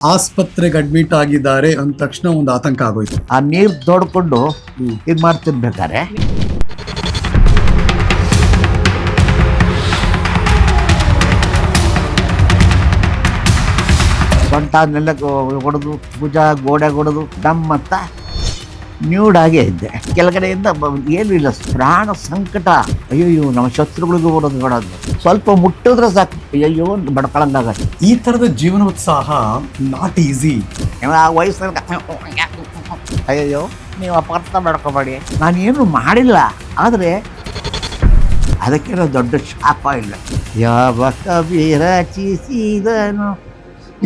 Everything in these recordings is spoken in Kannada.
ಆಸ್ಪತ್ರೆಗೆ ಅಡ್ಮಿಟ್ ಆಗಿದ್ದಾರೆ ಅಂದ ತಕ್ಷಣ ಒಂದು ಆತಂಕ ಆಗೋಯ್ತು. ಆ ನೀರು ದೊಡ್ಕೊಂಡು ಇದ್ ಇದು ಮಾಡ್ತಿರ್ಬೇಕಾರೆ ಸೊಂಟ ನೆಲಕ್ಕೆ ಹೊಡೆದು ಭುಜ ಗೋಡೆ ಹೊಡೆದು ಡಮ್ ಅಂತ ನ್ಯೂಡಾಗೆ ಇದ್ದೆ. ಕೆಳಗಡೆಯಿಂದ ಬ- ಏನೂ ಇಲ್ಲ. ಪ್ರಾಣ ಸಂಕಟ. ಅಯ್ಯೋ ನಮ್ಮ ಶತ್ರುಗಳಿಗೂ ಬರೋದು ಹೊಡೋದು ಸ್ವಲ್ಪ ಮುಟ್ಟಿದ್ರೆ ಸಾಕು. ಅಯ್ಯೋ ಅಂತ ಬಡ್ಕೊಳಂಗಾಗತ್ತೆ ಈ ತರದ ಜೀವನೋತ್ಸಾಹ ನಾಟ್ ಈಸಿ ಆ ಅಯ್ಯಯ್ಯೋ ನೀವು ಅಪಾರ್ಥ ಮಾಡ್ಕೋಬೇಡಿ. ನಾನೇನು ಮಾಡಿಲ್ಲ. ಆದರೆ ಅದಕ್ಕೇನೋ ದೊಡ್ಡ ಶಾಪ ಇಲ್ಲ. ಯಾವ ಕವಿ ರಚಿಸಿದನು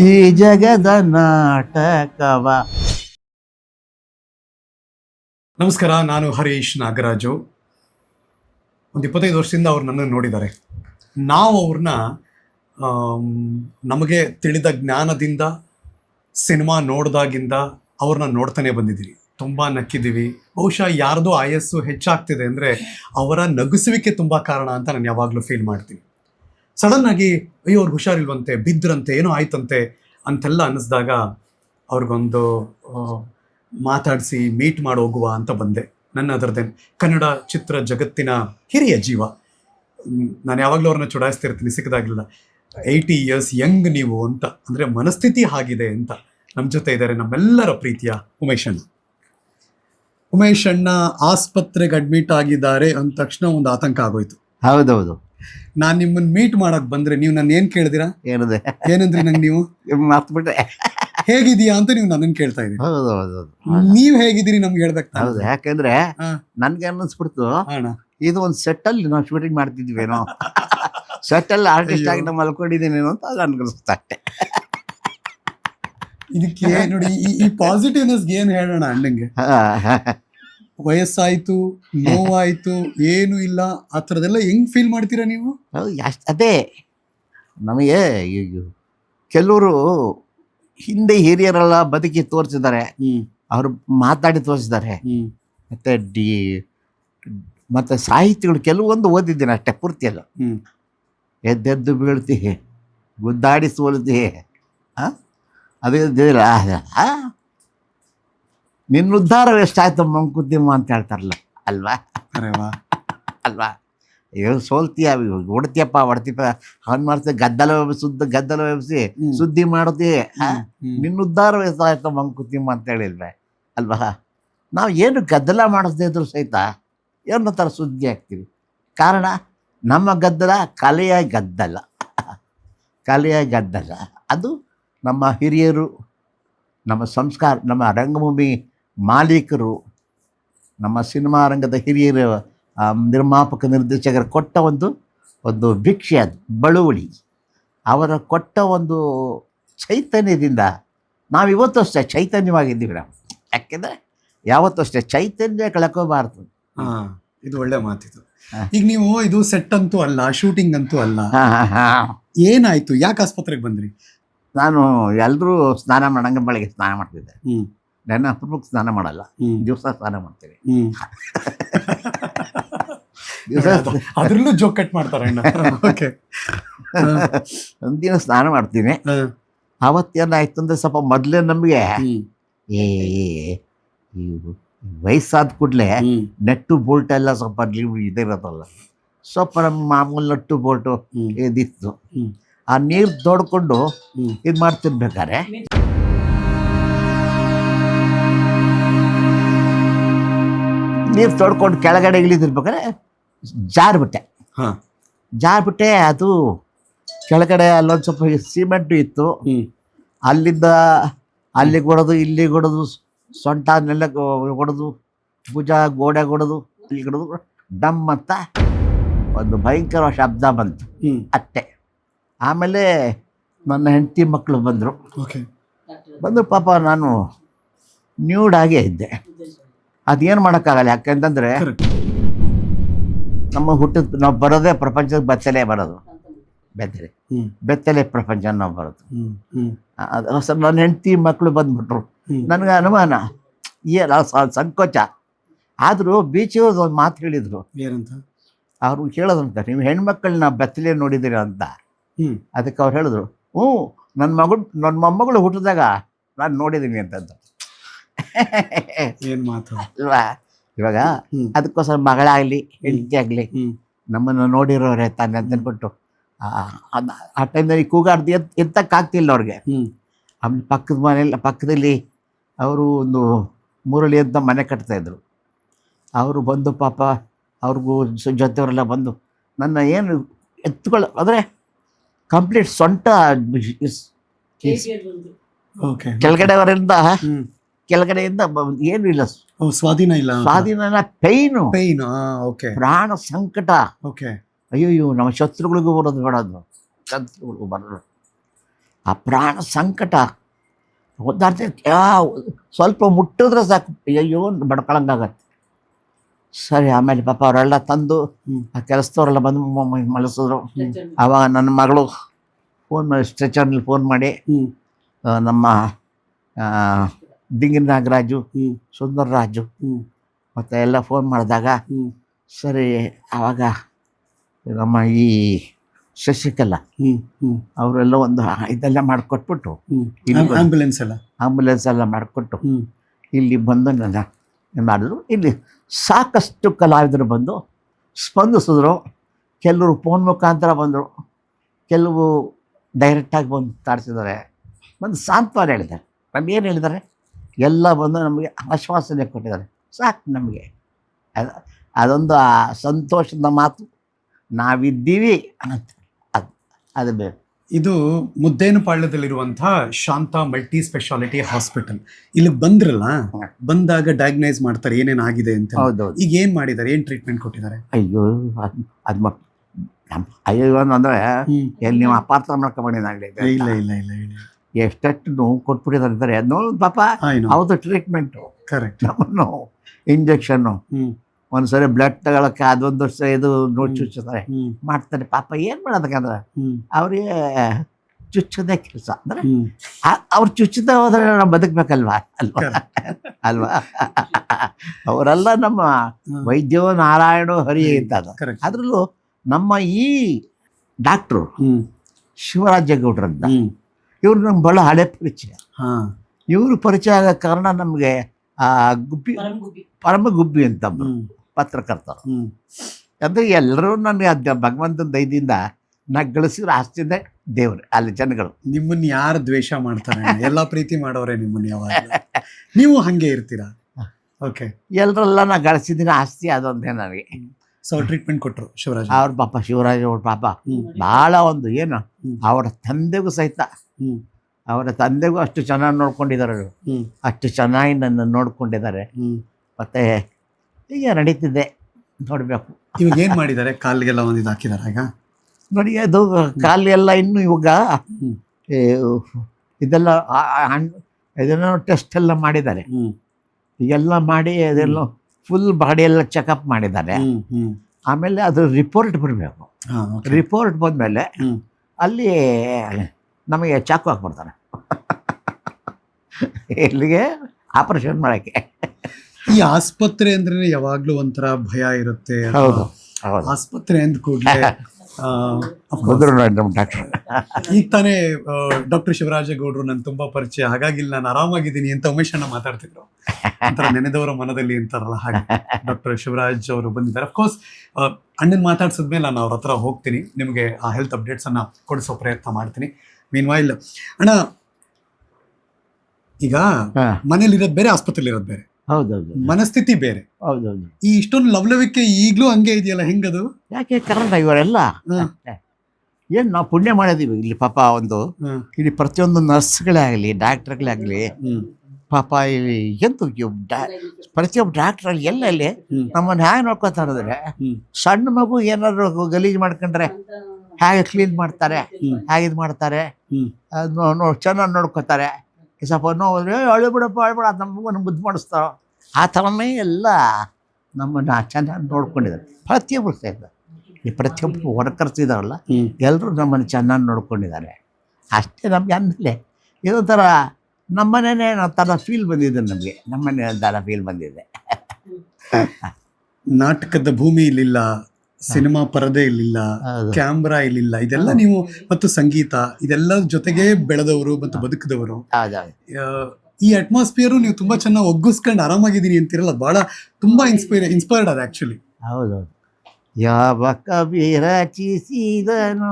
ಈ ಜಗದ ನಾಟಕವ. ನಮಸ್ಕಾರ, ನಾನು ಹರೀಶ್ ನಾಗರಾಜು. ಒಂದು ಇಪ್ಪತ್ತೈದು ವರ್ಷದಿಂದ ಅವ್ರು ನನ್ನನ್ನು ನೋಡಿದ್ದಾರೆ. ನಾವು ಅವ್ರನ್ನ ನಮಗೆ ತಿಳಿದ ಜ್ಞಾನದಿಂದ, ಸಿನಿಮಾ ನೋಡಿದಾಗಿಂದ ಅವ್ರನ್ನ ನೋಡ್ತಾನೆ ಬಂದಿದ್ದೀವಿ. ತುಂಬ ನಕ್ಕಿದ್ದೀವಿ. ಬಹುಶಃ ಯಾರ್ದೋ ಆಯಸ್ಸು ಹೆಚ್ಚಾಗ್ತಿದೆ ಅಂದರೆ ಅವರ ನಗಿಸುವಿಕೆ ತುಂಬ ಕಾರಣ ಅಂತ ನಾನು ಯಾವಾಗಲೂ ಫೀಲ್ ಮಾಡ್ತೀನಿ. ಸಡನ್ ಆಗಿ, ಅಯ್ಯೋ ಅವ್ರಿಗೆ ಹುಷಾರಿಲ್ವಂತೆ, ಬಿದ್ರಂತೆ, ಏನೋ ಆಯ್ತಂತೆ ಅಂತೆಲ್ಲ ಅನ್ನಿಸ್ದಾಗ ಅವ್ರಿಗೊಂದು ಮಾತಾಡಿಸಿ ಮೀಟ್ ಮಾಡಿ ಹೋಗುವ ಅಂತ ಬಂದೆ. ನನ್ನ ಅದರದೇ ಕನ್ನಡ ಚಿತ್ರ ಜಗತ್ತಿನ ಹಿರಿಯ ಜೀವ. ನಾನು ಯಾವಾಗಲೂ ಅವ್ರನ್ನ ಚುಡಾಯಿಸ್ತಿರ್ತೀನಿ ಸಿಕ್ಕದಾಗಲಿಲ್ಲ. ಏಯ್ಟಿ ಇಯರ್ಸ್ ಯಂಗ್ ನೀವು ಅಂತ. ಅಂದರೆ ಮನಸ್ಥಿತಿ ಆಗಿದೆ ಅಂತ. ನಮ್ಮ ಜೊತೆ ಇದ್ದಾರೆ ನಮ್ಮೆಲ್ಲರ ಪ್ರೀತಿಯ ಉಮೇಶ್ ಅಣ್ಣ. ಉಮೇಶ್ ಅಣ್ಣ ಆಸ್ಪತ್ರೆಗೆ ಅಡ್ಮಿಟ್ ಆಗಿದ್ದಾರೆ ಅಂದ ತಕ್ಷಣ ಒಂದು ಆತಂಕ ಆಗೋಯ್ತು. ಹೌದೌದು. ನಾನು ನಿಮ್ಮನ್ನ ಮೀಟ್ ಮಾಡಕ್ ಬಂದ್ರೆ ನೀವು ನನ್ನ ಏನ್ ಕೇಳಿದಿರಾ? ಏನಿದೆ? ಏನಂದ್ರಿ ನಂಗೆ ನೀವು? ಮರ್ತ್ಬಿಟ್ರೆ ಹೇಗಿದೀಯಾ ಅಂತ ನೀವು ನನ್ನ ಕೇಳ್ತಾ ಇದ್ದೀರಿ. ಹೌದು ಹೌದು ನೀವ್ ಹೇಗಿದ್ದೀರಿ ನಮ್ಗೆ ಹೇಳ್ಬೇಕು ತಾನೇ? ಹೌದು ಯಾಕಂದ್ರೆ ಹಾ. ನನ್ಗೆ ಅನ್ನಿಸ್ಬಿಡ್ತು ಅಣ್ಣ. ಇದು ಒಂದು ಸೆಟ್ಟಲ್ಲಿ ನಾವು ಶೂಟಿಂಗ್ ಮಾಡ್ತಿದ್ವೇನೋ ಸೆಟ್ಟಲ್ಲಿ ಆರ್ಟಿಸ್ಟ್ ಆಗಿ ನಾವು ಮಲ್ಕೊಂಡಿದ್ದೀನೇನೋ ಅಂತ ನನ್ಗನ್ಸುತ್ತೆ ಅಷ್ಟೇ. ಇದಕ್ಕೆ ನೋಡಿ ಈ- ಈ ಪಾಸಿಟಿವ್ನೆಸ್ ಏನು ಹೇಳೋಣ ಅಣ್ಣಂಗೆ? ವಯಸ್ಸಾಯ್ತು ನೋವಾಯ್ತು ಏನು ಇಲ್ಲ ಆ ಥರದೆಲ್ಲ ಹೆಂಗ್ ಫೀಲ್ ಮಾಡ್ತೀರಾ ನೀವು? ಹೌದು ಅಷ್ಟ್ ಅದೇ ನಮಗೆ ಅಯ್ಯೋ ಕೆಲವರು ಹಿಂದೆ ಹಿರಿಯರೆಲ್ಲ ಬದುಕಿ ತೋರಿಸಿದ್ದಾರೆ. ಅವರು ಮಾತಾಡಿ ತೋರಿಸಿದ್ದಾರೆ. ಮತ್ತೆ ಡಿ ಮತ್ತೆ ಸಾಹಿತ್ಯಗಳು ಕೆಲವೊಂದು ಓದಿದ್ದೀನಿ ಅಷ್ಟೇ ಪೂರ್ತಿ ಅಲ್ಲ ಹ್ಮ್. ಎದ್ದೆದ್ದು ಬೀಳ್ತಿ ಗುದ್ದಾಡಿ ಸೋಲ್ತಿ? ಅದು ಇದ್ದಿಲ್ಲ? ನಿನ್ನ ಉದ್ಧಾರ ಎಷ್ಟಾಯ್ತು ಮಂಕುತಿಮ್ಮ ಅಂತ ಹೇಳ್ತಾರಲ್ಲ. ಅಲ್ವಾ? ಅಲ್ವಾ? ಏನು ಸೋಲ್ತೀಯ ಹೊಡ್ತೀಯಪ್ಪ. ಹೊಡ್ತೀಪ ಅವನ್ ಮಾಡ್ತೀಯ ಗದ್ದಲ ಸುದ್ದ ಗದ್ದಲ ವ್ಯವಸಿ. ಸುದ್ದಿ ಮಾಡುತ್ತಿ. ನಿನ್ನ ಉದ್ಧಾರ ವ್ಯವಸ್ಥೆ ಮಂಕುತಿಮ್ಮ ಅಂತ ಹೇಳಿದ್ರೆ ಅಲ್ವಾ? ನಾವು ಏನು ಗದ್ದಲ ಮಾಡಿಸ್ದೇ ಇದ್ರು ಸಹಿತ ಏನೋ ಥರ ಸುದ್ದಿ ಆಗ್ತೀವಿ ಕಾರಣ ನಮ್ಮ ಗದ್ದಲ ಕಲೆಯ ಗದ್ದಲ. ಕಲೆಯ ಗದ್ದಲ. ಅದು ನಮ್ಮ ಹಿರಿಯರು ನಮ್ಮ ಸಂಸ್ಕಾರ ನಮ್ಮ ರಂಗಭೂಮಿ ಮಾಲೀಕರು ನಮ್ಮ ಸಿನಿಮಾ ರಂಗದ ಹಿರಿಯರು ನಿರ್ಮಾಪಕ ನಿರ್ದೇಶಕರು ಕೊಟ್ಟ ಒಂದು ಒಂದು ಭಿಕ್ಷೆ ಅದು ಬಳುವಳಿ. ಅವರ ಕೊಟ್ಟ ಒಂದು ಚೈತನ್ಯದಿಂದ ನಾವು ಇವತ್ತು ಅಷ್ಟೇ ಚೈತನ್ಯವಾಗಿದ್ದೀವಿ ನಾವು. ಯಾಕೆಂದರೆ ಯಾವತ್ತೂ ಅಷ್ಟೇ ಚೈತನ್ಯ ಕಳ್ಕೋಬಾರ್ದು. ಹಾಂ ಇದು ಒಳ್ಳೆ ಮಾತಿದು. ಹಾ. ಈಗ ನೀವು ಇದು ಸೆಟ್ ಅಂತೂ ಅಲ್ಲ ಶೂಟಿಂಗ್ ಅಂತೂ ಅಲ್ಲ. ಏನಾಯ್ತು? ಯಾಕೆ ಆಸ್ಪತ್ರೆಗೆ ಬಂದ್ರಿ? ನಾನು ಎಲ್ಲರೂ ಸ್ನಾನ ಮಾಡಂಗೆ ಬೆಳಗ್ಗೆ ಸ್ನಾನ ಮಾಡ್ತಿದ್ದೆ. ನನ್ನ ಅಪರೂಪಕ್ಕೆ ಸ್ನಾನ ಮಾಡಲ್ಲ. ದಿವಸ ಸ್ನಾನ ಮಾಡ್ತೀನಿ. ಹ್ಮ್. ದಿವಸ ಅದ್ರಲ್ಲೂ ಜೋಕ್ ಕಟ್ ಮಾಡ್ತಾರೆ ಒಂದಿನ ಸ್ನಾನ ಮಾಡ್ತೀನಿ. ಅವತ್ತೇನಾಯ್ತು ಅಂದರೆ ಸ್ವಲ್ಪ ಮೊದಲೇ ನಮಗೆ ಏ ವಯಸ್ಸಾದ ಕೂಡಲೇ ನೆಟ್ಟು ಬೋಲ್ಟ್ ಎಲ್ಲ ಸ್ವಲ್ಪ ಇದಿರೋದಲ್ಲ ಸ್ವಲ್ಪ ನಮ್ಮ ಮಾಮೂಲಿ ನಟ್ಟು ಬೋಲ್ಟು ಇದಿತ್ತು. ಆ ನೀರು ದೊಡ್ಕೊಂಡು ಇದು ಮಾಡ್ತಿರ್ಬೇಕಾರೆ ನೀರು ತೊಡ್ಕೊಂಡು ಕೆಳಗಡೆ ಇಳಿದಿರ್ಬೇಕಾದ್ರೆ ಜಾರ್ಬಿಟ್ಟೆ. ಹಾ. ಜಾರ್ಬಿಟ್ಟೆ ಅದು ಕೆಳಗಡೆ ಅಲ್ಲೊಂದು ಸ್ವಲ್ಪ ಸಿಮೆಂಟು ಇತ್ತು. ಅಲ್ಲಿಂದ ಅಲ್ಲಿಗೆ ಹೊಡೆದು ಇಲ್ಲಿಗೆ ಹೊಡೆದು ಸೊಂಟ ನೆಲಕ್ಕೆ ಹೊಡೆದು ಭುಜ ಗೋಡೆ ಹೊಡೆದು ಇಲ್ಲಿ ಹೊಡೆದು ಡಮ್ ಅಂತ ಒಂದು ಭಯಂಕರ ಶಬ್ದ ಬಂತು. ಅತ್ತೆ ಆಮೇಲೆ ನನ್ನ ಹೆಂಡತಿ ಮಕ್ಕಳು ಬಂದರು. ಬಂದರು ಪಾಪ ನಾನು ನ್ಯೂಡಾಗೇ ಇದ್ದೆ. ಅದೇನು ಮಾಡೋಕ್ಕಾಗಲ್ಲ ಯಾಕೆಂತಂದರೆ ನಮ್ಮ ಹುಟ್ಟಿದ ನಾವು ಬರೋದೇ ಪ್ರಪಂಚದ ಬೆತ್ತಲೆ ಬರೋದು. ಬೆತ್ತಲೆ. ಬೆತ್ತಲೆ ಪ್ರಪಂಚ ನಾವು ಬರೋದು. ಅದು ನನ್ನ ಹೆಂಡತಿ ಮಕ್ಕಳು ಬಂದ್ಬಿಟ್ರು. ನನಗೆ ಅನುಮಾನ. ಏನ ಸಂಕೋಚ. ಆದರೂ ಬೀಚಿಯವ್ರದ್ದು ಒಂದು ಮಾತು ಹೇಳಿದರು. ಏನಂತ? ಅವರು ಹೇಳೋದಂತ ನೀವು ಹೆಣ್ಮಕ್ಳನ್ನ ಬೆತ್ತಲೆ ನೋಡಿದಿರ ಅಂತ. ಅದಕ್ಕೆ ಅವ್ರು ಹೇಳಿದ್ರು ಹ್ಞೂ ನನ್ನ ಮಗಳು ನನ್ನ ಮೊಮ್ಮಗಳು ಹುಟ್ಟಿದಾಗ ನಾನು ನೋಡಿದ್ದೀನಿ ಅಂತಂದು ಏನ್ ಮಾತು? ಅಲ್ವಾ? ಇವಾಗ ಅದಕ್ಕೋಸ್ಕರ ಮಗಳಾಗಲಿ ಹೆಂಡತಿ ಆಗಲಿ ನಮ್ಮನ್ನು ನೋಡಿರೋರೆ ತಾನೆ ಅಂತ ಅಂದ್ಬಿಟ್ಟು. ಆ- ಅದ್- ಆ ಟೈಮ್ನಲ್ಲಿ ಕೂಗಾಡ್ದು ಎತ್ ಎತ್ತಕ್ಕಾಗ್ತಿಲ್ಲ ಅವ್ರಿಗೆ. ಹ್ಮ್. ಆಮೇಲೆ ಪಕ್ಕದ ಮನೆಯಲ್ಲಿ ಪಕ್ಕದಲ್ಲಿ ಅವರು ಒಂದು ಮುರಳಿ ಅಂತ ಮನೆ ಕಟ್ತಾಯಿದ್ರು ಅವರು ಬಂದು ಪಾಪ ಅವ್ರಿಗೂ ಜೊತೆಯವರೆಲ್ಲ ಬಂದು ನನ್ನ ಏನು ಎತ್ಕೊಳ್ಳೋ ಅಂದರೆ ಕಂಪ್ಲೀಟ್ ಸೊಂಟ ಇಸ್- ಇಸ್- ಓಕೆ ಕೆಳಗಡೆವರಿಂದ ಕೆಳಗಡೆಯಿಂದ ಏನು ಇಲ್ಲ. ಸ್ವಾಧೀನ ಇಲ್ಲ ಸ್ವಾಧೀನ ಪೈನು. Pain okay. ಪ್ರಾಣ ಸಂಕಟ. ಓಕೆ. ಅಯ್ಯೋ ನಮ್ಮ ಶತ್ರುಗಳಿಗೂ ಬರೋದು ಬೇಡದು ಶತ್ರುಗಳಿಗೂ ಬರೋದು. ಆ ಪ್ರಾಣ ಸಂಕಟ. ಒದ್ದಾಡ್ತ ಸ್ವಲ್ಪ ಮುಟ್ಟಿದ್ರೆ ಸಾಕು. ಅಯ್ಯೋ ಬಡ್ಕೊಳಂಗಾಗತ್ತೆ. ಸರಿ ಆಮೇಲೆ ಪಾಪ ಅವರೆಲ್ಲ ತಂದು. ಆ ಕೆಲಸದವರೆಲ್ಲ ಬಂದು ಮಲಸಿದ್ರು ಆವಾಗ ನನ್ನ ಮಗಳು ಫೋನ್ ಮಾಡಿ ಸ್ಟ್ರೆಚರ್ನಲ್ಲಿ ಫೋನ್ ಮಾಡಿ ನಮ್ಮ ಆ, ದಿಂಗಿನ ನಾಗರಾಜು ಸುಂದರ ರಾಜು. ಮತ್ತೆ ಎಲ್ಲ ಫೋನ್ ಮಾಡಿದಾಗ ಸರಿ ಆವಾಗ ನಮ್ಮ ಈ ಶಶಿಕಲಾ ಅವರೆಲ್ಲ ಒಂದು ಇದೆಲ್ಲ ಮಾಡಿಕೊಟ್ಬಿಟ್ಟು ಆಂಬ್ಯುಲೆನ್ಸ್ ಎಲ್ಲ. ಆಂಬುಲೆನ್ಸ್ ಎಲ್ಲ ಮಾಡಿಕೊಟ್ಟು ಇಲ್ಲಿ ಬಂದು ನನ್ನ ಮಾಡಿದ್ರು ಇಲ್ಲಿ ಸಾಕಷ್ಟು ಕಲಾವಿದರು ಬಂದು ಸ್ಪಂದಿಸಿದ್ರು. ಕೆಲವರು ಫೋನ್ ಮುಖಾಂತರ ಬಂದರು. ಕೆಲವು ಡೈರೆಕ್ಟಾಗಿ ಬಂದು ತಾಡಿಸಿದ್ದಾರೆ ಬಂದು ಸಾಂತ್ವನ ಹೇಳಿದ್ದಾರೆ. ನಮ್ಗೆ ಏನು ಹೇಳಿದ್ದಾರೆ? ಎಲ್ಲ ಬಂದು ನಮಗೆ ಆಶ್ವಾಸನೆ ಕೊಟ್ಟಿದ್ದಾರೆ. ಸಾಕು ನಮಗೆ. ಅದು ಅದೊಂದು ಆ ಸಂತೋಷದ ಮಾತು. ನಾವಿದ್ದೀವಿ ಅಂತ ಅದು ಅದು ಬೇಕು. ಇದು ಮುದ್ದೇನಪಾಳ್ಯದಲ್ಲಿರುವಂತಹ ಶಾಂತ ಮಲ್ಟಿ ಸ್ಪೆಷಾಲಿಟಿ ಹಾಸ್ಪಿಟಲ್. ಇಲ್ಲಿ ಬಂದ್ರಲ್ಲ ಬಂದಾಗ ಡಯಾಗ್ನೈಸ್ ಮಾಡ್ತಾರೆ ಏನೇನು ಆಗಿದೆ ಅಂತ. ಹೌದು ಈಗ ಏನು ಮಾಡಿದ್ದಾರೆ? ಏನು ಟ್ರೀಟ್ಮೆಂಟ್ ಕೊಟ್ಟಿದ್ದಾರೆ? ಅಯ್ಯೋ ಅದು ಮ ಅಯ್ಯೋ ಅಂದರೆ ಎಲ್ಲಿ ನೀವು ಅಪಾರ್ಥ ಮಾಡ್ಕೊಂಡಿದ್ದಾಗಲಿ ಇಲ್ಲ ಇಲ್ಲ ಇಲ್ಲ ಇಲ್ಲ. ಎಷ್ಟೆಷ್ಟು ನೋವು ಕೊಟ್ಬಿಟ್ಟಿದ್ದಾರೆ ನೋವು. ಪಾಪ ಅವ್ರದ್ದು ಟ್ರೀಟ್ಮೆಂಟು ಕರೆಕ್ಟ್ ನಮ್ಮನ್ನು ಇಂಜೆಕ್ಷನ್ನು ಒಂದ್ಸರಿ ಬ್ಲಡ್ ತಗೊಳಕ್ಕೆ ಅದೊಂದು ವರ್ಷ ಇದು ನೋಡಿ ಚುಚ್ಚಿದ್ರೆ ಚುಚ್ಚುತ್ತಾರೆ. ಮಾಡ್ತಾರೆ. ಪಾಪ ಏನು ಮಾಡೋದಕ್ಕಂದ್ರೆ ಅವರಿಗೆ ಚುಚ್ಚೋದೇ ಕೆಲಸ. ಅಂದರೆ ಅವ್ರು ಚುಚ್ಚುತ್ತಾ ಹೋದ್ರೆ ನಾವು ಬದುಕಬೇಕಲ್ವಾ? ಅಲ್ವಾ? ಅಲ್ವಾ? ಅವರೆಲ್ಲ ನಮ್ಮ ವೈದ್ಯೋ ನಾರಾಯಣ ಹರಿ ಅಂತ ಅದರಲ್ಲೂ ನಮ್ಮ ಈ ಡಾಕ್ಟ್ರು ಹ್ಮ್. ಶಿವರಾಜೇಗೌಡ್ರು ಅಂತ. ಹ್ಮ್. ಇವ್ರು ನಮ್ಗೆ ಭಾಳ ಹಳೆ ಪರಿಚಯ. ಹಾಂ. ಇವರು ಪರಿಚಯ ಆದ ಕಾರಣ ನಮಗೆ ಆ ಗುಬ್ಬಿ ಪರಮ ಗುಬ್ಬಿ ಅಂತ ಪತ್ರಕರ್ತರು. ಅಂದರೆ ಎಲ್ಲರೂ ನನಗೆ ಅದ ಭಗವಂತನ ದಯದಿಂದ ನಾ ಗಳಿಸಿರೋ ಆಸ್ತಿಯಿಂದ ದೇವ್ರು ಅಲ್ಲಿ ಜನಗಳು. ನಿಮ್ಮನ್ನ ಯಾರು ದ್ವೇಷ ಮಾಡ್ತಾರೆ? ಎಲ್ಲ ಪ್ರೀತಿ ಮಾಡೋರೆ ನಿಮ್ಮನ್ನ ಯಾವಾಗ ನೀವು ಹಾಗೆ ಇರ್ತೀರಾ? ಓಕೆ ಎಲ್ಲರೆಲ್ಲ ನಾ ಗಳಿಸಿದ್ದೀನಿ ಆಸ್ತಿ ಅದೊಂದೇ ನನಗೆ. ಸೊ ಟ್ರೀಟ್ಮೆಂಟ್ ಕೊಟ್ಟರು ಶಿವರಾಜ್ ಅವ್ರ. ಪಾಪ ಶಿವರಾಜ್ ಅವ್ರ ಪಾಪ. ಭಾಳ ಒಂದು ಏನು ಅವರ ತಂದೆಗೂ ಸಹಿತ ಅವರ ತಂದೆಗೂ ಅಷ್ಟು ಚೆನ್ನಾಗಿ ನೋಡ್ಕೊಂಡಿದ್ದಾರೆ ಅವರು. ಅಷ್ಟು ಚೆನ್ನಾಗಿ ನನ್ನ ನೋಡ್ಕೊಂಡಿದ್ದಾರೆ. ಮತ್ತೆ ಈಗ ನಡೀತಿದೆ ನೋಡಬೇಕು. ಇವಾಗ ಏನು ಮಾಡಿದ್ದಾರೆ? ಕಾಲಿಗೆಲ್ಲ ಒಂದು ಇದು ಹಾಕಿದ್ದಾರೆ ಈಗ? ನೋಡಿ ಅದು ಕಾಲು ಎಲ್ಲ ಇನ್ನು ಇವಾಗ ಇದೆಲ್ಲ ಇದನ್ನ ಟೆಸ್ಟ್ ಎಲ್ಲ ಮಾಡಿದ್ದಾರೆ. ಎಲ್ಲ ಈಗೆಲ್ಲ ಮಾಡಿ ಅದೆಲ್ಲ ಫುಲ್ ಬಾಡಿ ಎಲ್ಲ ಚೆಕಪ್ ಮಾಡಿದ್ದಾರೆ. ಆಮೇಲೆ ಅದ್ರ ರಿಪೋರ್ಟ್ ಬರಬೇಕು. ರಿಪೋರ್ಟ್ ಬಂದಮೇಲೆ ಅಲ್ಲಿ ನಮಗೆ ಚಾಕು ಹಾಕ್ಬಿಡ್ತಾರೆ. ಇಲ್ಲಿಗೆ ಆಪರೇಷನ್ ಮಾಡೋಕ್ಕೆ. ಈ ಆಸ್ಪತ್ರೆ ಅಂದ್ರೆ ಯಾವಾಗ್ಲೂ ಒಂಥರ ಭಯ ಇರುತ್ತೆ ಹೌದು ಆಸ್ಪತ್ರೆ ಅಂದ ಕೂಡಲೇ ಡಾಕ್ಟ್ರ್ ಈಗ ತಾನೇ ಡಾಕ್ಟರ್ ಶಿವರಾಜೇಗೌಡರು ನನ್ ತುಂಬಾ ಪರಿಚಯ. ಹಾಗಾಗಿ ನಾನು ಆರಾಮಾಗಿದ್ದೀನಿ ಅಂತ ಉಮೇಶ್ ಅಣ್ಣ ಮಾತಾಡ್ತಿದ್ರು. ಒಂಥರ ನೆನೆದವರ ಮನದಲ್ಲಿ ಅಂತಾರಲ್ಲ ಹಾಗೆ. ಡಾಕ್ಟರ್ ಶಿವರಾಜ್ ಅವರು ಬಂದಿದ್ದಾರೆ. ಅಫ್ಕೋರ್ಸ್ ಅಣ್ಣನ ಮಾತಾಡ್ಸಿದ್ಮೇಲೆ ನಾನು ಅವ್ರ ಹತ್ರ ಹೋಗ್ತೀನಿ. ನಿಮಗೆ ಆ ಹೆಲ್ತ್ ಅಪ್ಡೇಟ್ಸ್ ಅನ್ನ ಕೊಡಿಸೋ ಪ್ರಯತ್ನ ಮಾಡ್ತೀನಿ. ಮೀನ್ ವೈಲ್ ಅಣ್ಣ ಈಗ ಮನೇಲಿ ಇರೋದು ಬೇರೆ ಆಸ್ಪತ್ರೆಲಿ ಇರೋದು ಬೇರೆ. ಹೌದೌದು. ಮನಸ್ಥಿತಿ ಬೇರೆ. ಹೌದೌದು. ಈ ಇಷ್ಟೊಂದು ಲವಲವಿಕೆ ಈಗಲೂ ಹಂಗೆ ಇದೆಯಲ್ಲ ಹೆಂಗದು? ಯಾಕೆ ಕಾರಣ ಇವರೆಲ್ಲ? ಎಲ್ಲಾ ಏನು ನಾವು ಪುಣ್ಯ ಮಾಡಿದೀವಿ. ಇಲ್ಲಿ ಪಾಪ ಒಂದು ಇಲ್ಲಿ ಪ್ರತಿಯೊಂದು ನರ್ಸ್ಗಳೇ ಆಗಲಿ ಡಾಕ್ಟರ್ಗಳೇ ಆಗಲಿ ಪಾಪ ಇಲ್ಲಿ ಎಂತ ಪ್ರತಿಯೊಬ್ಬ ಡಾಕ್ಟ್ರಲ್ಲಿ ಎಲ್ಲೆಲ್ಲಿ ನಮ್ಮನ್ನು ಹೇಗೆ ನೋಡ್ಕೊತಾ ಇರೋದ್ರೆ ಸಣ್ಣ ಮಗು ಏನಾದ್ರು ಗಲೀಜು ಮಾಡ್ಕೊಂಡ್ರೆ ಹೇಗೆ ಕ್ಲೀನ್ ಮಾಡ್ತಾರೆ. ಹೇಗೆ ಇದು ಮಾಡ್ತಾರೆ ಚೆನ್ನಾಗಿ ನೋಡ್ಕೋತಾರೆ. ಸ್ವಲ್ಪ ನೋವು ಅಳು ಬಿಡಪ್ಪ ಅಳ್ಬಿಡ ನಮ್ಮ ಮಗನ ಬುದ್ಧಿ ಮಾಡಿಸ್ತಾರೋ. ಆ ಥರನೇ ಎಲ್ಲ ನಮ್ಮನ್ನು ಚೆನ್ನಾಗಿ ನೋಡ್ಕೊಂಡಿದ್ದಾರೆ. ಪ್ರತಿಯೊಬ್ಬರು ಸಹಿತ ಈ ಪ್ರತಿಯೊಬ್ಬರು ವರ್ಕರ್ಸ್ ಇದಾರಲ್ಲ ಹ್ಮ್. ಎಲ್ಲರೂ ನಮ್ಮನ್ನು ಚೆನ್ನಾಗಿ ನೋಡ್ಕೊಂಡಿದ್ದಾರೆ. ಅಷ್ಟೇ ನಮಗೆ ಅಂದಲೇ ಇದೊಂಥರ ನಮ್ಮನೇ ಥರ ಫೀಲ್ ಬಂದಿದೆ ನಮಗೆ. ನಮ್ಮನೆ ಥರ ಫೀಲ್ ಬಂದಿದೆ. ನಾಟಕದ ಭೂಮಿ ಇಲ್ಲಿಲ್ಲ ಸಿನಿಮಾ ಪರದೆ ಇಲ್ಲಿಲ್ಲ ಹೌದು. ಕ್ಯಾಮ್ರಾ ಇಲ್ಲಿಲ್ಲ ಇದೆಲ್ಲ ನೀವು ಮತ್ತು ಸಂಗೀತ ಇದೆಲ್ಲ ಜೊತೆಗೆ ಬೆಳೆದವರು ಮತ್ತು ಬದುಕಿದವರು. ಈ ಅಟ್ಮಾಸ್ಫಿಯರು ನೀವು ತುಂಬಾ ಚೆನ್ನಾಗಿ ಒಗ್ಗಿಸ್ಕೊಂಡು ಆರಾಮಾಗಿದ್ದೀನಿ ಅಂತಿರಲ್ಲ ಬಹಳ ತುಂಬಾ ಇನ್ಸ್ಪೈರ್ ಇನ್ಸ್ಪೈರ್ಡ್ ಅದ ಆಕ್ಚುಲಿ ಹೌದೌದು ಯಾವ ಕವಿ ರಚಿಸಿದನು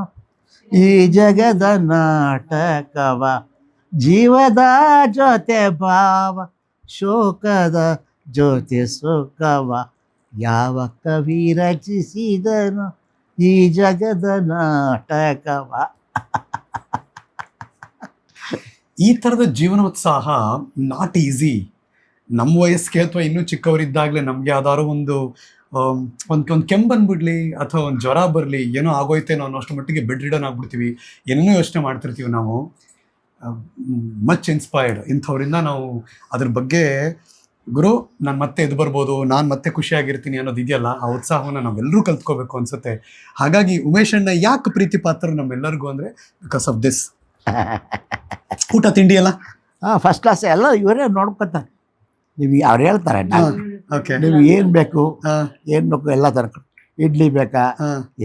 ಈ ಜಗದ ನಾಟಕವ ಜೀವದ ಜೊತೆ ಭಾವ, ಶೋಕದ ಜೊತೆ ಸುಖವ. ಯಾವ ಕವಿ ರಚಿಸಿದನು ಈ ಜಗದ ನಾಟಕವ? ಈ ತರದ ಜೀವನೋತ್ಸಾಹ ನಾಟ್ ಈಸಿ ನಮ್ಮ ವಯಸ್ಸಿಗೆ ಅಥವಾ ಇನ್ನೂ ಚಿಕ್ಕವರಿದ್ದಾಗಲೇ ನಮ್ಗೆ ಯಾವ್ದಾದ್ರು ಒಂದು ಒಂದು, ಒಂದ್ ಬಂದ್ಬಿಡ್ಲಿ ಅಥವಾ ಒಂದು ಜ್ವರ ಬರಲಿ, ಏನೋ ಆಗೋಯ್ತೇನೋ ಅನ್ನೋಷ್ಟು ಮಟ್ಟಿಗೆ ಬೆಡ್ ರಿಡನ್ ಆಗ್ಬಿಡ್ತೀವಿ. ಏನೇನೋ ಯೋಚನೆ ಮಾಡ್ತಿರ್ತೀವಿ ನಾವು. ಮಚ್ ಇನ್ಸ್ಪೈರ್ಡ್ ಇಂಥವ್ರಿಂದ ನಾವು ಅದ್ರ ಬಗ್ಗೆ ಗುರು ನಾನು ಮತ್ತೆ ಎದ್ದು ಬರ್ಬೋದು ನಾನು ಮತ್ತೆ ಖುಷಿಯಾಗಿರ್ತೀನಿ ಅನ್ನೋದು ಇದೆಯಲ್ಲ ಆ ಉತ್ಸಾಹವನ್ನು ನಾವೆಲ್ಲರೂ ಕಲ್ತ್ಕೋಬೇಕು ಅನ್ಸುತ್ತೆ. ಹಾಗಾಗಿ ಉಮೇಶ್ ಅಣ್ಣ ಯಾಕೆ ಪ್ರೀತಿ ಪಾತ್ರ ನಮ್ಮೆಲ್ಲರಿಗೂ ಅಂದರೆ ಬಿಕಾಸ್ ಆಫ್ ದಿಸ್ ಊಟ ತಿಂಡಿ ಎಲ್ಲ? ಹಾಂ ಫಸ್ಟ್ ಕ್ಲಾಸ್ ಎಲ್ಲ ಇವರೇ ನೋಡ್ಕೊತಾರೆ ನೀವು ಅವ್ರು ಹೇಳ್ತಾರೆ ಓಕೆ ನೀವು ಏನು ಬೇಕು ಏನು ಬೇಕು ಎಲ್ಲ ತರ್ಕೊಂಡು ಇಡ್ಲಿ ಬೇಕಾ?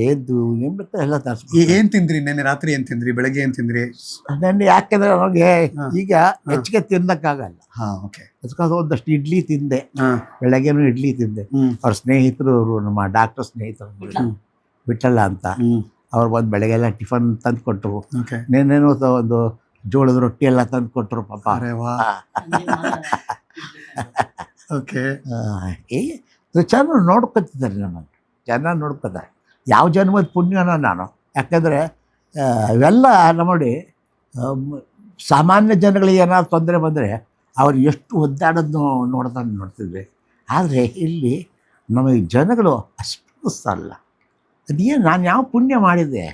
ಏದ್ದು ಏನು ಬೇಕು ಎಲ್ಲ ತರ್ಸ ಏನ್ ತಿಂದ್ರಿ ನೆನ್ನೆ ರಾತ್ರಿ ಏನ್ ತಿಂದ್ರಿ ಬೆಳಗ್ಗೆ ಏನ್ ತಿಂದ್ರಿ? ನೆನ್ನೆ ಯಾಕೆಂದ್ರೆ ನನಗೆ ಹಾ. ಈಗ ಹೆಚ್ಚಿಗೆ ತಿನ್ನಕ್ಕಾಗಲ್ಲ. ಹಾ ಓಕೆ ಒಂದಷ್ಟು ಇಡ್ಲಿ ತಿಂದೆ. ಬೆಳಗ್ಗೆ ಬೆಳಗ್ಗೆನೂ ಇಡ್ಲಿ ತಿಂದೆ. ಅವ್ರ ಸ್ನೇಹಿತರು ಅವರು ನಮ್ಮ ಡಾಕ್ಟರ್ ಸ್ನೇಹಿತರು. ಬಿಟ್ಟಲ್ಲ ಅಂತ. ಅವ್ರು ಬಂದು ಬೆಳಗ್ಗೆಲ್ಲ ಟಿಫನ್ ತಂದು ಕೊಟ್ಟರು ಓಕೆ ನೆನ್ನೆನೂ ಒಂದು ಜೋಳದ ರೊಟ್ಟಿ ಎಲ್ಲ ತಂದು ಕೊಟ್ಟರು ಪಾಪ ಓಕೆ ಏ ಚೆನ್ನಾಗಿ ನೋಡ್ಕೊತಿದ್ದಾರೆ ನಮ್ಮನ್ನು ಚೆನ್ನಾಗಿ ನೋಡ್ಕೊತಾರೆ ಯಾವ ಜನ್ಮದ ಪುಣ್ಯನೋ ನಾನು? ಯಾಕಂದರೆ ಇವೆಲ್ಲ ನೋಡಿ ಸಾಮಾನ್ಯ ಜನಗಳಿಗೆ ಏನಾದ್ರು ತೊಂದರೆ ಬಂದರೆ ಅವ್ರು ಎಷ್ಟು ಒದ್ದಾಡೋದು ನೋಡ್ತಾ ನೋಡ್ತಿದ್ವಿ. ಆದರೆ ಇಲ್ಲಿ ನಮಗೆ ಜನಗಳು ಅಸ್ಪೃಸ್ತಲ್ಲ ಅದೇನು ನಾನು ಯಾವ ಪುಣ್ಯ ಮಾಡಿದ್ದೆ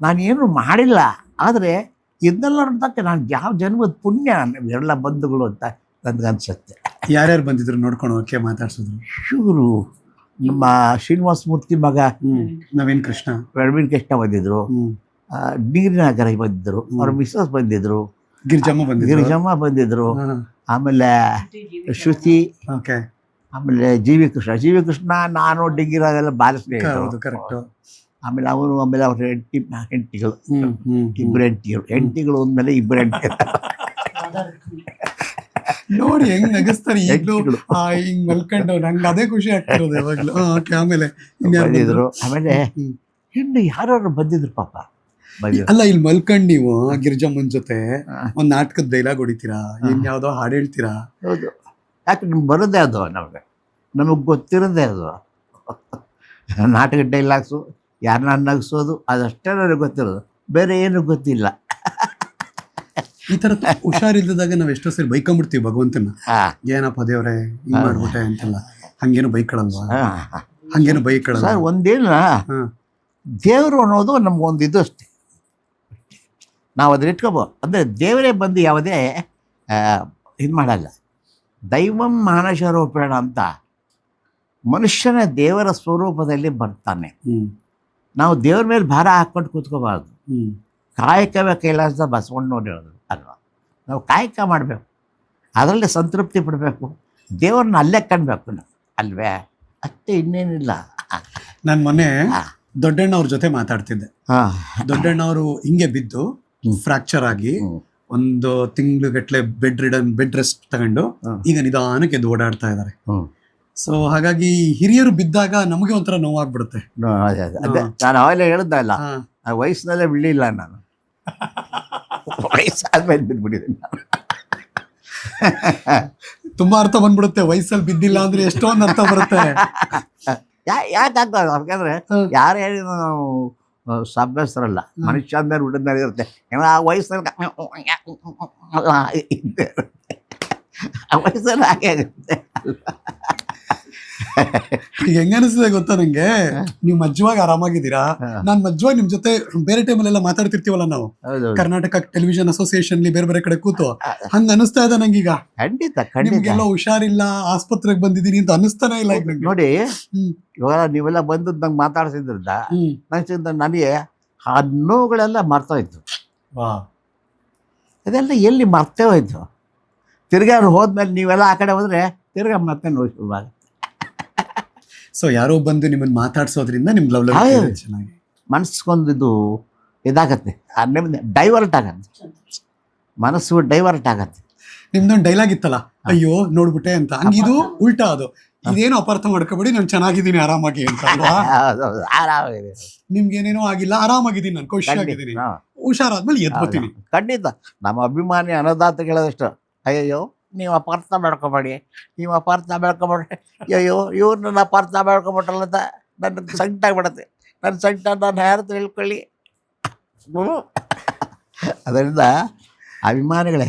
ನಾನೇನು ಮಾಡಿಲ್ಲ. ಆದರೆ ಇದನ್ನೆಲ್ಲ ನೋಡ್ತಕ್ಕೆ ನಾನು ಯಾವ ಜನ್ಮದ ಪುಣ್ಯ ಎಲ್ಲ ಬಂಧುಗಳು ಅಂತ ನನಗನ್ಸುತ್ತೆ. ಯಾರ್ಯಾರು ಬಂದಿದ್ರು ನೋಡ್ಕೊಂಡು ಓಕೆ ಮಾತಾಡ್ಸಿದ್ರು? ಇವರು ನಮ್ಮ ಶ್ರೀನಿವಾಸ ಮೂರ್ತಿ ಮಗ ನವೀನ್ ಕೃಷ್ಣ. ನವೀನ್ ಕೃಷ್ಣ ಬಂದಿದ್ರು. ಡಿಗ್ರಿ ನೀರಿನಗರ ಬಂದಿದ್ರು. ಅವ್ರ ಹ್ಮ್. ಮಿಸ್ಸಸ್ ಬಂದಿದ್ರು. ಗಿರಿಜಮ್ಮ ಬಂದಿದ್ರು. ಗಿರಿಜಮ್ಮ ಬಂದಿದ್ರು. ಆಮೇಲೆ ಶ್ರುತಿ ಓಕೆ. ಆಮೇಲೆ G V Krishna. G V Krishna ನಾನು ಡಿಗ್ರಿರಾಗೆಲ್ಲ ಬಾಲ ಹೌದು ಸ್ನೇಹಿತರು ಕರೆಕ್ಟ್. ಆಮೇಲೆ ಅವರು ಆಮೇಲೆ ಅವ್ರ ಹೆಂಡತಿ ಹೆಂಡತಿಗಳು. ಹ್ಮ್ ಹ್ಮ್ ಇಬ್ಬರು ಹೆಂಡತಿಗಳು. ಹೆಂಡತಿಗಳು ಅಂದಮೇಲೆ ಇಬ್ಬರು ಹೆಂಡತಿ ನೋಡಿ ಹೆಂಗ್ ನಗಿಸ್ತಾರೆ ಈಗಲೂ. ಹಿಂಗ್ ಮಲ್ಕೊಂಡು ನಂಗೆ ಅದೇ ಖುಷಿ ಆಗ್ತಿರೋದು ಯಾವಾಗ್ಲೂ ಓಕೆ ಆಮೇಲೆ ಇನ್ಯಾರು? ಆಮೇಲೆ ಹೆಣ್ಣು ಯಾರು ಬಂದಿದ್ರು ಪಾಪ? ಅಲ್ಲ ಇಲ್ಲಿ ಮಲ್ಕಂಡ್ ನೀವು ಗಿರಿಜಮ್ಮನ್ ಜೊತೆ. ಒಂದ್ ನಾಟಕದ ಡೈಲಾಗ್ ಹೊಡಿತೀರಾ? ಇನ್ ಯಾವ್ದೋ ಹಾಡು ಹೇಳ್ತೀರಾ? ಹೌದು. ಯಾಕೆ ನಿಮ್ಗೆ ಬರೋದೇ ಅದು ನಮಗೆ? ನಮಗೆ ಗೊತ್ತಿರೋದೇ ಅದು. ನಾಟಕ ಡೈಲಾಗ್ಸು ಯಾರನ್ನ ನಗಿಸೋದು ಅದಷ್ಟೇ ನನಗೆ ಗೊತ್ತಿರೋದು. ಬೇರೆ ಏನು ಗೊತ್ತಿಲ್ಲ. ಈ ತರ ಹುಷಾರಿಲ್ಲದಾಗ ನಾವ್ ಎಷ್ಟೋ ಸರಿ ಬೈಕೊಂಡ್ಬಿಡ್ತೀವಿ ಭಗವಂತನ. ಏನಪ್ಪ ದೇವ್ರೆ ಹಿಂಗ್ ಮಾಡ್ಬಿಟ್ಟೆ ಅಂತೆಲ್ಲ. ಹಂಗೇನು ಬೈಕೊಳಲ್ವಾ? ಹಂಗೇನು ಬೈಕೊಳಲ್ಲ ಸರ್ ಒಂದೇನ ದೇವ್ರು ಅನ್ನೋದು ನಮಗೊಂದು ಇದು ಅಷ್ಟೇ. ನಾವು ಅದನ್ನ ಇಟ್ಕೋಬೋ ಅಂದರೆ ದೇವರೇ ಬಂದು ಯಾವುದೇ ಇದು ಮಾಡಲ್ಲ. ದೈವಂ ಮಾನಸ ರೂಪೇಣ ಅಂತ ಮನುಷ್ಯನ ದೇವರ ಸ್ವರೂಪದಲ್ಲಿ ಬರ್ತಾನೆ. ನಾವು ದೇವ್ರ ಮೇಲೆ ಭಾರ ಹಾಕ್ಕೊಂಡು ಕೂತ್ಕೋಬಾರ್ದು. ಕಾಯಕವೇ ಕೈಲಾಸದ ಬಸವಣ್ಣವ್ರು ಹೇಳೋದು ಅಲ್ವಾ? ನಾವು ಕಾಯಕ ಮಾಡಬೇಕು. ಅದರಲ್ಲಿ ಸಂತೃಪ್ತಿ ಪಡಬೇಕು. ದೇವ್ರನ್ನ ಅಲ್ಲೇ ಕಾಣಬೇಕು ನಾವು. ಅಲ್ವೇ? ಅಷ್ಟೇ ಇನ್ನೇನಿಲ್ಲ. ನಾನು ಮೊನ್ನೆ ದೊಡ್ಡಣ್ಣವ್ರ ಜೊತೆ ಮಾತಾಡ್ತಿದ್ದೆ. ದೊಡ್ಡಣ್ಣವರು ದೊಡ್ಡಣ್ಣ ಹಿಂಗೆ ಬಿದ್ದು ಫ್ರಾಕ್ಚರ್ ಆಗಿ. ಒಂದು ತಿಂಗ್ಳುಗಟ್ಲೆ ಬೆಡ್ ರಿಡನ್ ಬೆಡ್ ರೆಸ್ಟ್ ತಗೊಂಡು ಈಗ ನಿಧಾನಕ್ಕೆ ಎದ್ದು ಓಡಾಡ್ತಾ ಇದ್ದಾರೆ. ಸೊ ಹಾಗಾಗಿ ಹಿರಿಯರು ಬಿದ್ದಾಗ ನಮಗೆ ಒಂಥರ ನೋವಾಗ್ಬಿಡುತ್ತೆ. ನಾನು ಅವಾಗಲೇ ಹೇಳಿದ್ದಲ್ಲ ವಯಸ್ಸಿನಲ್ಲೇ ಬಿಡಲಿಲ್ಲ ನಾನು. ವಯಸ್ಸಾದ್ಮೇಲೆ ಬಿದ್ದುಬಿಟ್ಟಿದ್ದೀನಿ ತುಂಬಾ ಅರ್ಥ ಬಂದ್ಬಿಡುತ್ತೆ ವಯಸ್ಸಲ್ಲಿ ಬಿದ್ದಿಲ್ಲ ಅಂದ್ರೆ ಎಷ್ಟೊಂದು ಅರ್ಥ ಬರುತ್ತೆ ಯಾ ಯಾಕೆ ಆಗ್ತದೆ ಯಾಕಂದ್ರೆ. ಯಾರು ಹೇಳಿದ್ರು ನಾವು ಸಭ್ಯಸ್ಥರಲ್ಲ. ಮನುಷ್ಯ ಅಂದ್ರೆ ಹುಡುಗ ಮೇಲೆ ಇರುತ್ತೆ ಏನೋ ಆ ವಯಸ್ಸಲ್ಲಿ. ಆ ವಯಸ್ಸಲ್ಲಿ ಹಾಗೆ ಆಗುತ್ತೆ ಹೆಂಗ ಅನಿಸ್ತದೆ ಗೊತ್ತಾ ನಂಗೆ? ನೀವು ಮಜ್ಜವಾಗಿ ಆರಾಮಾಗಿದ್ದೀರಾ. ನಾನ್ ಮಜ್ಜವಾಗಿ ನಿಮ್ ಜೊತೆ ಬೇರೆ ಟೈಮಲ್ಲೆಲ್ಲ ಮಾತಾಡ್ತಿರ್ತೀವಲ್ಲ ನಾವು. ಕರ್ನಾಟಕ ಟೆಲಿವಿಷನ್ ಅಸೋಸಿಯೇಷನ್ ಬೇರೆ ಬೇರೆ ಕಡೆ ಕೂತು. ಹಂಗ ಅನಿಸ್ತಾ ಇದೆ ನಂಗೀಗ? ಖಂಡಿತ ಖಂಡಿತ. ನಿಮ್ಗೆಲ್ಲ ಹುಷಾರಿಲ್ಲ ಆಸ್ಪತ್ರೆಗೆ ಬಂದಿದ್ದೀನಿ ಅಂತ ಅನಿಸ್ತಾನೆ ಇಲ್ಲ ನೋಡಿ ಇವಾಗ ನೀವೆಲ್ಲ ಬಂದದ್ದು ನಂಗೆ ಮಾತಾಡ್ಸಿದ್ರಿಂದ ನನಗೆ ಆ ನೋವುಗಳೆಲ್ಲ ಇತ್ತು ವಾ. ಅದೆಲ್ಲ ಎಲ್ಲಿ ಮರ್ತೇ ಹೋಯ್ತು? ತಿರ್ಗಾ ಅವ್ರು ಹೋದ್ಮೇಲೆ ನೀವೆಲ್ಲ ಆ ಕಡೆ ಹೋದ್ರೆ ತಿರ್ಗಾ ಮತ್ತೆ ನೋವು ಶುರುವಾಗ ಸೊ ಯಾರೋ ಬಂದು ನಿಮ್ಮನ್ನು ಮಾತಾಡ್ಸೋದ್ರಿಂದ ನಿಮ್ಮ ಲವ್. ಲವ್ ಚೆನ್ನಾಗಿ. ಮನಸ್ಸು ಇದು ಇದಾಗತ್ತೆ ನಿಮ್ದು ಡೈವರ್ಟ್ ಆಗತ್ತೆ. ಮನಸ್ಸು ಡೈವರ್ಟ್ ಆಗತ್ತೆ. ನಿಮ್ದೊಂದು ಡೈಲಾಗ್ ಇತ್ತಲ್ಲ? ಅಯ್ಯೋ ನೋಡ್ಬಿಟ್ಟೆ ಅಂತ. ಹಂಗಿದು ಉಲ್ಟಾ ಅದು. ಇದೇನು ಅಪಾರ್ಥ ಮಾಡ್ಕೋಬೇಡಿ ನಾನು ಚೆನ್ನಾಗಿದ್ದೀನಿ ಆರಾಮಾಗಿ ಅಂತ ಆರಾಮಾಗಿದೆ. ನಿಮ್ಗೆ ಏನೇನೋ ಆಗಿಲ್ಲ ಆರಾಮಾಗಿದ್ದೀನಿ ನಾನು ಖುಷಿಯಾಗಿದ್ದೀನಿ. ಹುಷಾರಾದ್ಮೇಲೆ ಎದ್ದು ಬರ್ತೀನಿ ಖಂಡಿತ. ನಮ್ಮ ಅಭಿಮಾನಿ ಅನ್ನದಾತಗಳದಷ್ಟು ಅಯ್ಯಯ್ಯೋ. ನೀವು ಅಪಾರ್ಥ ಮಾಡ್ಕೊಬೇಡಿ. ನೀವು ಅಪಾರ್ಥ ಮಾಡ್ಕೊಬೇಡ್ರಿ ಅಯ್ಯೋ, ಇವ್ರು ನನ್ನ ಅಪಾರ್ಥ ಮಾಡ್ಕೊಬಿಟ್ರಲ್ಲ ಅಂತ ನನ್ನ ಸಂಕಟ ಆಗ್ಬಿಡತ್ತೆ. ನನ್ನ ಸಂಕಟ ನಾನು ಯಾರು ತಿಳ್ಕೊಳ್ಳಿ. ಅದರಿಂದ ಅಭಿಮಾನಿಗಳೇ,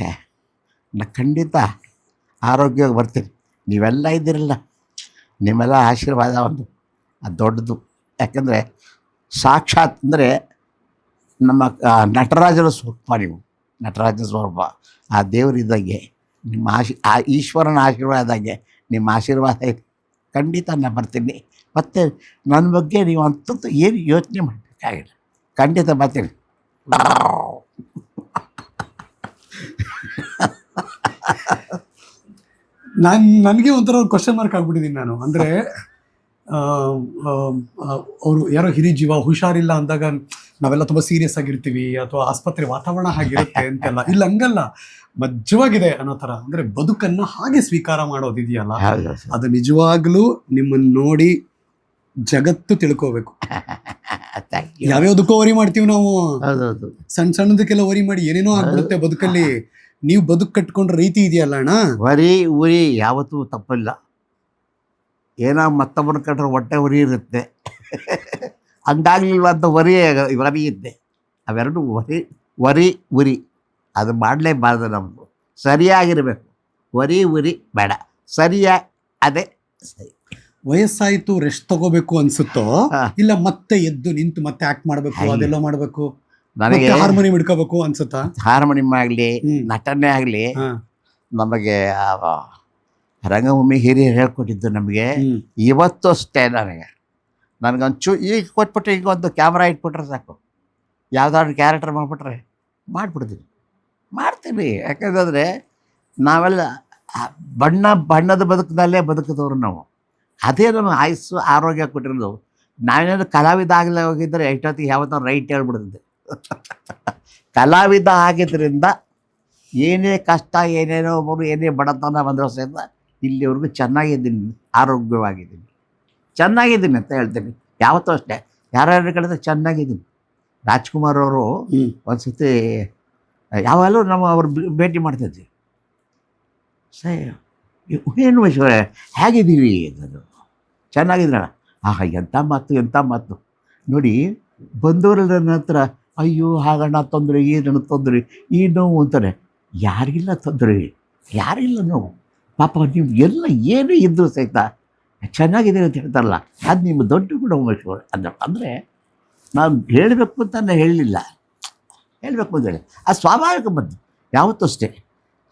ನಾ ಖಂಡಿತ ಆರೋಗ್ಯವಾಗಿ ಬರ್ತೀನಿ. ನೀವೆಲ್ಲ ಇದ್ದೀರಲ್ಲ, ನಿಮ್ಮೆಲ್ಲ ಆಶೀರ್ವಾದ ಒಂದು, ಅದು ದೊಡ್ಡದು. ಯಾಕಂದರೆ ಸಾಕ್ಷಾತ್ ಅಂದರೆ ನಮ್ಮ ನಟರಾಜನ ಸ್ವರೂಪ ನೀವು. ನಟರಾಜನ ಸ್ವರೂಪ. ಆ ದೇವರಿದ್ದಾಗೆ ನಿಮ್ಮ ಆಶಿ, ಆ ಈಶ್ವರನ ಆಶೀರ್ವಾದಾಗೆ ನಿಮ್ಮ ಆಶೀರ್ವಾದ ಖಂಡಿತ ನಾನು ಬರ್ತೀನಿ. ಮತ್ತು ನನ್ನ ಬಗ್ಗೆ ನೀವು ಅಂತಂತ ಏನು ಯೋಚನೆ ಮಾಡಬೇಕಾಗಿಲ್ಲ. ಖಂಡಿತ ಬರ್ತೀನಿ. ನಾನು, ನನಗೆ ಒಂಥರ ಕ್ವಶನ್ ಮಾರ್ಕ್ ಆಗ್ಬಿಟ್ಟಿದ್ದೀನಿ ನಾನು. ಅಂದರೆ ಅವರು ಯಾರೋ ಹಿರಿ ಜೀವ ಹುಷಾರಿಲ್ಲ ಅಂದಾಗ ನಾವೆಲ್ಲ ತುಂಬ ಸೀರಿಯಸ್ ಆಗಿರ್ತೀವಿ ಅಥವಾ ಆಸ್ಪತ್ರೆ ವಾತಾವರಣ ಹಾಗಿರುತ್ತೆ ಅಂತೆಲ್ಲ. ಇಲ್ಲ, ಹಂಗಲ್ಲ. ಮಜ್ಜವಾಗಿದೆ ಅನ್ನೋ ತರ ಅಂದ್ರೆ ಬದುಕನ್ನ ಹಾಗೆ ಸ್ವೀಕಾರ ಮಾಡೋದಿದೆಯಲ್ಲ ಅದು ನಿಜವಾಗ್ಲೂ ನಿಮ್ಮನ್ನ ನೋಡಿ ಜಗತ್ತು ತಿಳ್ಕೋಬೇಕು. ಯಾವ್ಯಾವ್ದಕ್ಕೋ ವರಿ ಮಾಡ್ತೀವಿ ನಾವು. ಸಣ್ಣ ಸಣ್ಣದಕ್ಕೆಲ್ಲ ವರಿ ಮಾಡಿ ಏನೇನೋ ಆಗ್ಬಿಡುತ್ತೆ ಬದುಕಲ್ಲಿ. ನೀವು ಬದುಕು ಕಟ್ಕೊಂಡ್ರ ರೀತಿ ಇದೆಯಲ್ಲ ಅಣ್ಣ? ವರಿ ಉರಿ ಯಾವತ್ತೂ ತಪ್ಪಿಲ್ಲ. ಏನೋ ಮತ್ತೊಬ್ಬರ ಕಟ್ರೆ ಹೊಟ್ಟೆ ಉರಿ ಇರುತ್ತೆ. ಹಂಗಾಗ್ಲಿಲ್ವ ಅಂತ ವರಿ ವರಿ ಇದ್ದೆ. ಅವೆರಡು ವರಿ ವರಿ ಉರಿ ಅದು ಮಾಡಲೇಬಾರ್ದು ನಮ್ಮದು ಸರಿಯಾಗಿರಬೇಕು. ವರಿ ಉರಿ ಬೇಡ. ಸರಿಯಾಗಿ ಅದೇ ಸರಿ. ವಯಸ್ಸಾಯಿತು ರೆಸ್ಟ್ ತಗೋಬೇಕು ಅನ್ಸುತ್ತೋ? ಇಲ್ಲ ಮತ್ತೆ ಎದ್ದು ನಿಂತು ಮತ್ತೆ ಆಕ್ಟ್ ಮಾಡಬೇಕು. ಅದೆಲ್ಲ ಮಾಡಬೇಕು? ನನಗೆ ಹಾರ್ಮೋನಿಯಂ ಹಿಡ್ಕೋಬೇಕು ಅನ್ಸುತ್ತಾ? ಹಾರ್ಮೋನಿಯಂ ಆಗಲಿ. ನಟನೆ ಆಗಲಿ ನಮಗೆ ರಂಗಭೂಮಿ ಹಿರಿಯರು ಹೇಳ್ಕೊಟ್ಟಿದ್ದು ನಮಗೆ. ಇವತ್ತು ಅಷ್ಟೇ ನನಗೆ. ನನಗೊಂಚು ಈಗ ಕೊಟ್ಬಿಟ್ರೆ ಈಗ ಒಂದು ಕ್ಯಾಮ್ರಾ ಇಟ್ಬಿಟ್ರೆ ಸಾಕು. ಯಾವುದಾದ್ರು ಕ್ಯಾರೆಕ್ಟರ್ ಮಾಡಿಬಿಟ್ರೆ ಮಾಡಿಬಿಡ್ತೀನಿ. ಮಾಡ್ತೀನಿ ಯಾಕಂತಂದರೆ ನಾವೆಲ್ಲ ಬಣ್ಣ ಬಣ್ಣದ ಬದುಕಿನಲ್ಲೇ ಬದುಕಿದವರು ನಾವು. ಅದೇ ನಮ್ಮ ಆಯಸ್ಸು ಆರೋಗ್ಯ ಕೊಟ್ಟಿರೋದು. ನಾವೇನಾದ್ರು ಕಲಾವಿದ ಆಗಲೇ ಹೋಗಿದ್ದರೆ ಎಷ್ಟೊತ್ತಿಗೆ ಯಾವತ್ತೋ ರೈಟ್ ಹೇಳ್ಬಿಡ್ತಿದ್ದೆ. ಕಲಾವಿದ ಆಗಿದ್ದರಿಂದ ಏನೇ ಕಷ್ಟ ಏನೇನೋ ಒಬ್ಬರು ಏನೇ ಬಡತನ ಬಂದರೂ ಸಹಿತ ಇಲ್ಲಿವರೆಗೂ ಚೆನ್ನಾಗಿದ್ದೀನಿ ಆರೋಗ್ಯವಾಗಿದ್ದೀನಿ. ಚೆನ್ನಾಗಿದ್ದೀನಿ ಅಂತ ಹೇಳ್ತೀನಿ. ಯಾವತ್ತೂ ಅಷ್ಟೇ. ಯಾರ್ಯಾರು ಕೇಳಿದ್ರೆ ಚೆನ್ನಾಗಿದ್ದೀನಿ. ರಾಜ್ಕುಮಾರ್ ಅವರು. ಒಂದು ಸತಿ ಯಾವಾಗಲೂ ನಾವು ಅವ್ರು ಭೇಟಿ ಮಾಡ್ತಿದ್ವಿ ಸೇ ಏನು ವೈಶ್ವರ್ಯ ಹೇಗಿದ್ದೀರಿ ನಾನು ಚೆನ್ನಾಗಿದ್ರಲ್ಲ ಆಹಾ ಎಂಥ ಮಾತು ಎಂಥ ಮಾತು. ನೋಡಿ ಬಂದವರ ನಂತರ, ಅಯ್ಯೋ, ಹಾಗಣ್ಣ, ತೊಂದರೆ ಏನು ತೊಂದರೆ, ಈ ನೋವು ಅಂತಾರೆ. ಯಾರಿಗಿಲ್ಲ ತೊಂದರೆ, ಯಾರಿಲ್ಲ ನೋವು. ಪಾಪ, ನೀವು ಎಲ್ಲ ಏನೇ ಇದ್ದರೂ ಸಹಿತ ಚೆನ್ನಾಗಿದೆ ಅಂತ ಹೇಳ್ತಾರಲ್ಲ, ಅದು ನಿಮ್ಮ ದೊಡ್ಡ ಗುಣ ಉಮೇಶ್ವರ ಅಂದ್ರೆ, ಅಂದರೆ, ನಾನು ಹೇಳಬೇಕು ಅಂತ ಹೇಳಲಿಲ್ಲ ಹೇಳಬೇಕು ಹೇಳಿ ಅದು ಸ್ವಾಭಾವಿಕ ಬಂದು ಯಾವತ್ತೂ ಅಷ್ಟೇ.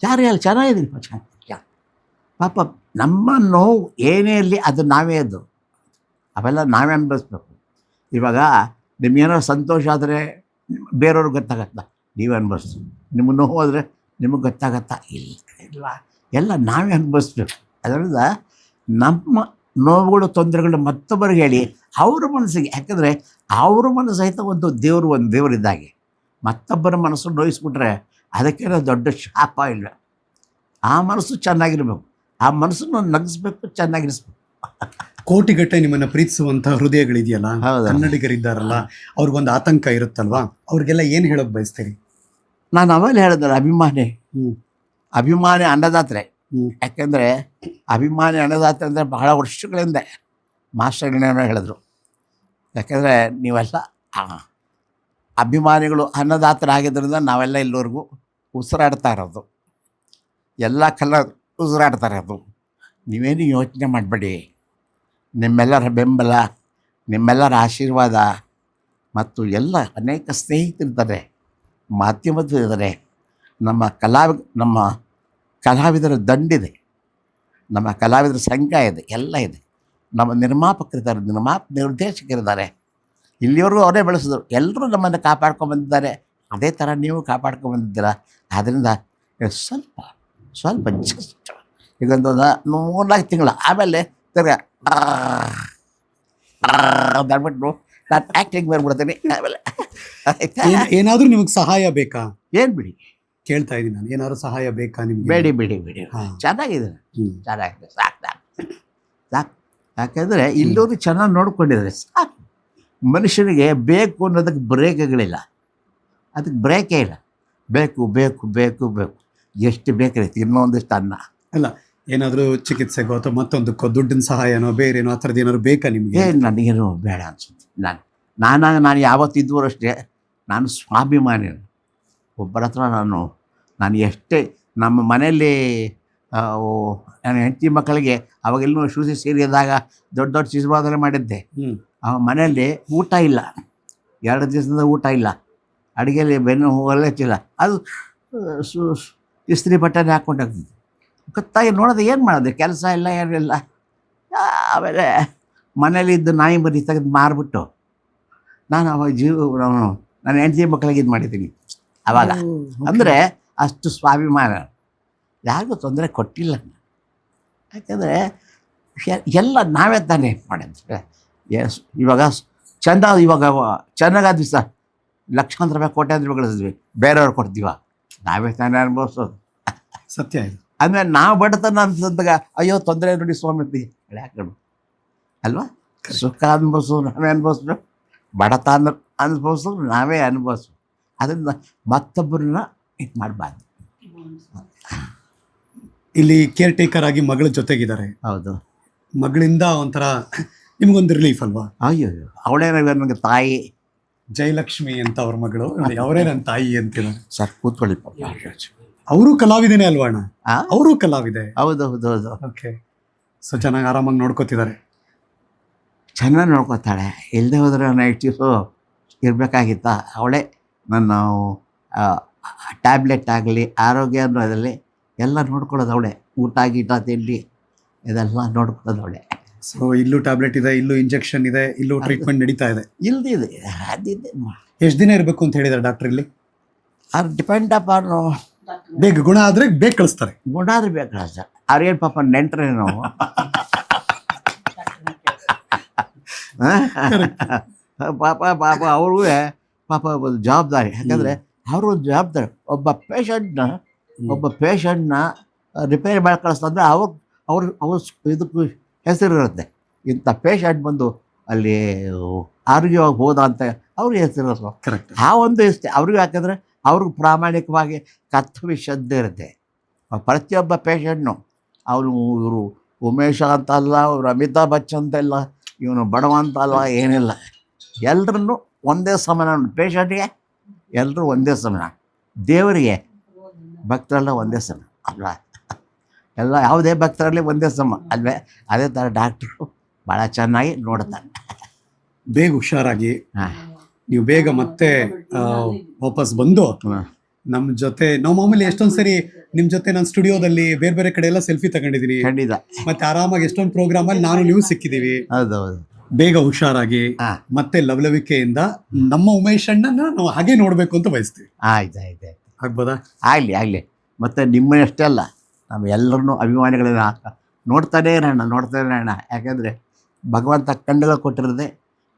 ಯಾರು ಯಾರು ಚೆನ್ನಾಗಿದ್ದೀನಿ ಚೆನ್ನಾಗಿ ಪಾಪ ನಮ್ಮ ನೋವು ಏನೇ ಇರಲಿ ಅದು ನಾವೇ ಅದು. ಅವೆಲ್ಲ ನಾವೇ ಅನುಭವಿಸ್ಬೇಕು. ಇವಾಗ ನಿಮ್ಗೇನೋ ಸಂತೋಷ ಆದರೆ ಬೇರೆಯವ್ರಿಗೆ ಗೊತ್ತಾಗತ್ತಾ? ನೀವೇ ಅನುಭವಿಸ್ತು ನಿಮ್ಮ ನೋವು ಆದರೆ ನಿಮಗೆ ಗೊತ್ತಾಗತ್ತಾ? ಇಲ್ಲ ಇಲ್ಲ. ಎಲ್ಲ ನಾವೇ ಅನುಭವಿಸ್ಬೇಕು. ಅದರಿಂದ ನಮ್ಮ ನೋವುಗಳು, ತೊಂದರೆಗಳು ಮತ್ತೊಬ್ಬರಿಗೆ ಹೇಳಿ ಅವ್ರ ಮನಸ್ಸಿಗೆ. ಯಾಕಂದರೆ ಅವ್ರ ಮನಸ್ಸು ಸಹಿತ ಒಂದು ದೇವರು, ಒಂದು ದೇವರಿದ್ದಾಗೆ ಮತ್ತೊಬ್ಬರ ಮನಸ್ಸು ನೋಯಿಸ್ಬಿಟ್ರೆ ಅದಕ್ಕೇನೋ ದೊಡ್ಡ ಶಾಪ ಇಲ್ಲ. ಆ ಮನಸ್ಸು ಚೆನ್ನಾಗಿರ್ಬೇಕು. ಆ ಮನಸ್ಸನ್ನು ನಗಿಸ್ಬೇಕು ಚೆನ್ನಾಗಿರಿಸ್ಬೇಕು. ಕೋಟಿಗಟ್ಟೆ ನಿಮ್ಮನ್ನು ಪ್ರೀತಿಸುವಂಥ ಹೃದಯಗಳಿದೆಯಲ್ಲ? ಹೌದಾ? ಕನ್ನಡಿಗರಿದ್ದಾರಲ್ಲ ಅವ್ರಿಗೊಂದು ಆತಂಕ ಇರುತ್ತಲ್ವಾ? ಅವ್ರಿಗೆಲ್ಲ ಏನು ಹೇಳೋಕ್ಕೆ ಬಯಸ್ತೀರಿ? ನಾನು ಅವಾಗ ಹೇಳಿದ್ರೆ ಅಭಿಮಾನಿ. ಅಭಿಮಾನಿ ಅನ್ನದಾತ್ರೆ. ಯಾಕೆಂದರೆ ಅಭಿಮಾನಿ ಅನ್ನದಾತ್ರೆ ಅಂದರೆ ಬಹಳ ವರ್ಷಗಳಿಂದ ಮಾಸ್ಟರ್ ಹೇಳಿದ್ರು. ಯಾಕೆಂದರೆ ನೀವೆಲ್ಲ ಅಭಿಮಾನಿಗಳು ಅನ್ನದಾತರಾಗಿದ್ದರಿಂದ ನಾವೆಲ್ಲ ಇಲ್ಲಿವರೆಗೂ ಉಸಿರಾಡ್ತಾ ಇರೋದು. ಎಲ್ಲ ಕಲ್ಲ ಉಸಿರಾಡ್ತಾ ಇರೋದು. ನೀವೇನು ಯೋಚನೆ ಮಾಡಬೇಡಿ. ನಿಮ್ಮೆಲ್ಲರ ಬೆಂಬಲ, ನಿಮ್ಮೆಲ್ಲರ ಆಶೀರ್ವಾದ ಮತ್ತು ಎಲ್ಲ ಅನೇಕ ಸ್ನೇಹಿತರಿದ್ದಾರೆ, ಮಾಧ್ಯಮದಲ್ಲಿದ್ದಾರೆ. ನಮ್ಮ ಕಲಾವಿ ನಮ್ಮ ಕಲಾವಿದರ ದಂಡಿದೆ. ನಮ್ಮ ಕಲಾವಿದರ ಸಂಘ ಇದೆ, ಎಲ್ಲ ಇದೆ. ನಮ್ಮ ನಿರ್ಮಾಪಕರಿದ್ದಾರೆ, ನಿರ್ಮಾಪ ನಿರ್ದೇಶಕರಿದ್ದಾರೆ. ಇಲ್ಲಿವರೆಗೂ ಅವರೇ ಬೆಳೆಸಿದ್ರು. ಎಲ್ಲರೂ ನಮ್ಮನ್ನು ಕಾಪಾಡ್ಕೊಂಬಂದಿದ್ದಾರೆ ಅದೇ ಥರ ನೀವು ಕಾಪಾಡ್ಕೊಂಡು ಬಂದಿದ್ದೀರಾ? ಆದ್ದರಿಂದ ಸ್ವಲ್ಪ ಸ್ವಲ್ಪ ಜಸ್ಟ್ ಇದೊಂದು ಮೂರ್ನಾಲ್ಕು ತಿಂಗಳು. ಆಮೇಲೆ ತಿರ್ಗ ಅಂದ್ಬಿಟ್ಟು ನಾನು ಆ್ಯಕ್ಟಿಂಗ್ ಮಾಡ್ಬಿಡ್ತೀನಿ ಆಮೇಲೆ ಏನಾದರೂ ಏನ್- ನಿಮಗೆ ಸಹಾಯ ಬೇಕಾ? ಏನು ಬಿಡಿ. ಕೇಳ್ತಾ ಇದ್ದೀನಿ ನಾನು. ಏನಾದ್ರು ಸಹಾಯ ಬೇಕಾ ನಿಮ್ಗೆ? ಬೇಡಿ ಬಿಡಿ ಬಿಡಿ. ಚೆನ್ನಾಗಿದೆ. ಚೆನ್ನಾಗಿದೆ. ಸಾಕು ಸಾಕು. ಯಾಕಂದರೆ ಇಲ್ಲೋರು ಚೆನ್ನಾಗಿ ನೋಡ್ಕೊಂಡಿದ್ದಾರೆ. ಸಾಕು. ಮನುಷ್ಯನಿಗೆ ಬೇಕು ಅನ್ನೋದಕ್ಕೆ ಬ್ರೇಕ್ಗಳಿಲ್ಲ. ಅದಕ್ಕೆ ಬ್ರೇಕೇ ಇಲ್ಲ. ಬೇಕು ಬೇಕು ಬೇಕು ಬೇಕು. ಎಷ್ಟು ಬೇಕ್ರಿ ಇನ್ನೊಂದಿಷ್ಟು ಅನ್ನ. ಅಲ್ಲ ಏನಾದರೂ ಚಿಕಿತ್ಸೆಗೋ ಅಥವಾ ಮತ್ತೊಂದಕ್ಕೋ ದುಡ್ಡಿನ ಸಹಾಯನೋ ಬೇರೆನೋ ಆ ಥರದ್ದು ಏನಾದ್ರು ಬೇಕಾ ನಿಮಗೆ? ನನಗೇನು ಬೇಡ ಅನ್ಸುತ್ತೆ. ನಾನು ನಾನಾಗ ನಾನು ಯಾವತ್ತಿದ್ದವರು ಅಷ್ಟೇ ನಾನು ಸ್ವಾಭಿಮಾನಿ. ಒಬ್ಬರ ಹತ್ರ ನಾನು ನಾನು ಎಷ್ಟೇ ನಮ್ಮ ಮನೆಯಲ್ಲಿ ನನ್ನ ಹೆಂಡತಿ ಮಕ್ಕಳಿಗೆ ಅವಾಗೆಲ್ಲೂ ಶೂಸಿ ಸೇರಿದಾಗ ದೊಡ್ಡ ದೊಡ್ಡ ಶಿಶುವಾದನೆ ಮಾಡಿದ್ದೆ. ಆ ಮನೆಯಲ್ಲಿ ಊಟ ಇಲ್ಲ. ಎರಡು ದಿವಸದಿಂದ ಊಟ ಇಲ್ಲ. ಅಡುಗೆಯಲ್ಲಿ ಬೆನ್ನು ಹೋಗಲ್ಲ ಹೆಚ್ಚಿಲ್ಲ. ಅದು ಸು ಇಸ್ತ್ರಿ ಬಟ್ಟೆನೇ ಹಾಕ್ಕೊಂಡಾಗ್ತಿದ್ದೆ ಗೊತ್ತಾಗಿ ನೋಡೋದು ಏನು ಮಾಡೋದು? ಕೆಲಸ ಇಲ್ಲ ಏನಿಲ್ಲ ಆಮೇಲೆ ಮನೇಲಿದ್ದು ನಾಯಿ ಮರಿ ತೆಗೆದು ಮಾರಿಬಿಟ್ಟು ನಾನು ಅವಾಗ ಜೀವ ನಾನು ನನ್ನ ಹೆಂಡತಿ ಮಕ್ಕಳಿಗೆ ಇದು ಮಾಡಿದ್ದೀನಿ. ಅವಾಗ. ಅಂದರೆ ಅಷ್ಟು ಸ್ವಾಭಿಮಾನ. ಯಾರಿಗೂ ತೊಂದರೆ ಕೊಟ್ಟಿಲ್ಲ. ಯಾಕೆಂದರೆ ಯಾಕಂದರೆ ಎಲ್ಲ ನಾವೇ ತಾನೇ ಮಾಡಿದ್ರೆ ಎಸ್ ಇವಾಗ ಚಂದ ಇವಾಗ ಚೆನ್ನಾಗಾದ್ವಿ ಸರ್. ಲಕ್ಷಾಂತರ ರೂಪಾಯಿ ಕೋಟ್ಯಾಂತರ ರೂಪಾಯಿ ಗಳಿಸಿದ್ವಿ. ಬೇರೆಯವ್ರು ಕೊಡ್ತೀವ? ನಾವೇ ತಾನೇ ಅನುಭವಿಸೋದು. ಸತ್ಯ ಇದು. ಆಮೇಲೆ ನಾವು ಬಡತನ ಅನ್ಸಿದಾಗ ಅಯ್ಯೋ ತೊಂದರೆ ನೋಡಿ ಸ್ವಾಮಿ ಹಾಕೊಂಡು ಅಲ್ವಾ? ಸುಖ ಅನುಭವಿಸು ನಾವೇ ಅನುಭವಿಸ್ಬೇಕು. ಬಡತನ ಅನುಭವಿಸು ನಾವೇ ಅನುಭವಿಸು ಅದನ್ನ ಮತ್ತೊಬ್ಬರನ್ನ ಇದು ಮಾಡಬಾರ್ದು. ಇಲ್ಲಿ ಕೇರ್ ಟೇಕರ್ ಆಗಿ ಮಗಳ ಜೊತೆಗಿದ್ದಾರೆ. ಹೌದು. ಮಗಳಿಂದ ಒಂಥರ ನಿಮ್ಗೊಂದು ರಿಲೀಫ್ ಅಲ್ವಾ? ಅಯ್ಯೋ ಅವಳೇ ನನಗೆ ತಾಯಿ. ಜಯಲಕ್ಷ್ಮಿ ಅಂತ ಅವ್ರ ಮಗಳು. ಅವರೇ ನನ್ನ ತಾಯಿ ಅಂತಿದ್ದಾರೆ ಸರ್ ಕೂತ್ಕೊಳ್ಳಿ ಅವರು ಕಲಾವಿದನೇ ಅಲ್ವಾ ಅಣ್ಣ? ಅವರು ಕಲಾವಿದೆ. ಹೌದು ಹೌದು ಹೌದು. ಓಕೆ. ಸೊ ಚೆನ್ನಾಗಿ ಆರಾಮಾಗಿ ನೋಡ್ಕೋತಿದ್ದಾರೆ. ಚೆನ್ನಾಗಿ ನೋಡ್ಕೋತಾಳೆ. ಇಲ್ಲದೆ ಹೋದ್ರೆ ನೈಟ್ ದಿವಸ ಇರಬೇಕಾಗಿತ್ತ? ಅವಳೇ ನನ್ನ ಟ್ಯಾಬ್ಲೆಟ್ ಆಗಲಿ ಆರೋಗ್ಯ ಅನ್ನೋದರಲ್ಲಿ ಎಲ್ಲ ನೋಡ್ಕೊಳ್ಳೋದು ಅವಳೆ. ಊಟ ಗೀಟ ತಿಂಡಿ ಇದೆಲ್ಲ ನೋಡ್ಕೊಳ್ಳೋದು ಅವಳೆ. ಸೊ ಇಲ್ಲೂ ಟ್ಯಾಬ್ಲೆಟ್ ಇದೆ ಇಲ್ಲೂ ಇಂಜೆಕ್ಷನ್ ಇದೆ ಇಲ್ಲೂ ಟ್ರೀಟ್ಮೆಂಟ್ ನಡೀತಾ ಇದೆ. ಇಲ್ದಿದೆ ಅದಿದೆ ಎಷ್ಟು ದಿನ ಇರಬೇಕು ಅಂತ ಹೇಳಿದ್ದಾರೆ ಡಾಕ್ಟರ್ ಇಲ್ಲಿ? ಅದು ಡಿಪೆಂಡ್ ಅಪಾನ್ ಬೇಗ ಗುಣ ಆದರೆ ಬೇಗ ಕಳಿಸ್ತಾರೆ. ಗುಣ ಆದರೆ ಬೇಗ ಕಳಿಸ್ತಾರೆ. ಅವ್ರೇನು ಪಾಪ ನೆಂಟ್ರೇನು ಪಾಪ ಪಾಪ ಅವ್ರಿಗೂ ಪಾಪ ಒಂದು ಜವಾಬ್ದಾರಿ. ಯಾಕಂದರೆ ಅವರು ಒಂದು ಜವಾಬ್ದಾರಿ. ಒಬ್ಬ ಪೇಷಂಟ್ನ ಒಬ್ಬ ಪೇಷಂಟ್ನ ರಿಪೇರಿ ಮಾಡಿ ಕಳಿಸ್ತಂದ್ರೆ ಅವ್ರು ಅವ್ರ ಅವ್ರ ಇದಕ್ಕೂ ಹೆಸರು ಇರುತ್ತೆ ಇಂಥ ಪೇಷಂಟ್ ಬಂದು ಅಲ್ಲಿ ಆರೋಗ್ಯವಾಗಿ ಹೋದ ಅಂತ ಅವ್ರಿಗೆ ಹೆಸರು ಇರುತ್ತೆ. ಕರೆಕ್ಟ್ ಆ ಒಂದು ಇಷ್ಟೆ. ಅವ್ರಿಗೂ ಯಾಕಂದರೆ ಅವ್ರಿಗೆ ಪ್ರಾಮಾಣಿಕವಾಗಿ ಕರ್ತವ್ಯ ಶ್ರದ್ಧೆ ಇರುತ್ತೆ. ಪ್ರತಿಯೊಬ್ಬ ಪೇಷಂಟ್ನು ಅವನು ಇವರು ಉಮೇಶ ಅಂತ ಅಲ್ಲ ಇವರು ಅಮಿತಾಬ್ ಬಚ್ಚನ್ ಅಂತ ಇಲ್ಲ ಇವನು ಬಡವ ಅಂತ ಅಲ್ಲ ಏನಿಲ್ಲ. ಎಲ್ಲರನ್ನು ಒಂದೇ ಸಮಾನ. ಪೇಷಂಟ್ಗೆ ಎಲ್ಲರೂ ಒಂದೇ ಸಮಾನ. ದೇವರಿಗೆ ಭಕ್ತರೆಲ್ಲ ಒಂದೇ ಸಮಾನ. ಅಲ್ವಾ? ಎಲ್ಲ ಯಾವುದೇ ಭಕ್ತರಲ್ಲಿ ಒಂದೇ ಸಮ. ಅಲ್ವೇ? ಅದೇ ಥರ ಡಾಕ್ಟ್ರು ಭಾಳ ಚೆನ್ನಾಗಿ ನೋಡ್ತಾರೆ. ಬೇಗ ಹುಷಾರಾಗಿ ನೀವು ಬೇಗ ಮತ್ತೆ ವಾಪಸ್ ಬಂದು ನಮ್ಮ ಜೊತೆ ನಾವು ಮಾಮೂಲಿ ಎಷ್ಟೊಂದು ಸರಿ ನಿಮ್ಮ ಜೊತೆ ನಾನು ಸ್ಟುಡಿಯೋದಲ್ಲಿ ಬೇರೆ ಬೇರೆ ಕಡೆ ಎಲ್ಲ ಸೆಲ್ಫಿ ತಗೊಂಡಿದ್ದೀನಿ ಖಂಡಿತ. ಮತ್ತೆ ಆರಾಮಾಗಿ ಎಷ್ಟೊಂದು ಪ್ರೋಗ್ರಾಮ್ ಅಲ್ಲಿ ನಾನು ನೀವು ಸಿಕ್ಕಿದೀವಿ. ಹೌದು ಹೌದು ಬೇಗ ಹುಷಾರಾಗಿ ಮತ್ತೆ ಲವಲವಿಕೆಯಿಂದ ನಮ್ಮ ಉಮೇಶ್ ಅಣ್ಣನ ನಾವು ಹಾಗೆ ನೋಡಬೇಕು ಅಂತ ಬಯಸ್ತೀವಿ. ಆಯ್ತು ಆಯ್ತು ಆಯ್ತು. ಆಗ್ಬೋದಾ? ಆಗಲಿ ಆಗಲಿ. ಮತ್ತೆ ನಿಮ್ಮನ್ನಷ್ಟೇ ಅಲ್ಲ. ನಮ್ಮ ಎಲ್ಲರನ್ನೂ ಅಭಿಮಾನಿಗಳನ್ನ ನೋಡ್ತಾನೇ ಇರೋಣ ನೋಡ್ತಾನೇ ಇರೋಣ. ಯಾಕೆಂದರೆ ಭಗವಂತ ಕಣ್ಣೆಲ್ಲ ಕೊಟ್ಟಿರೋದೆ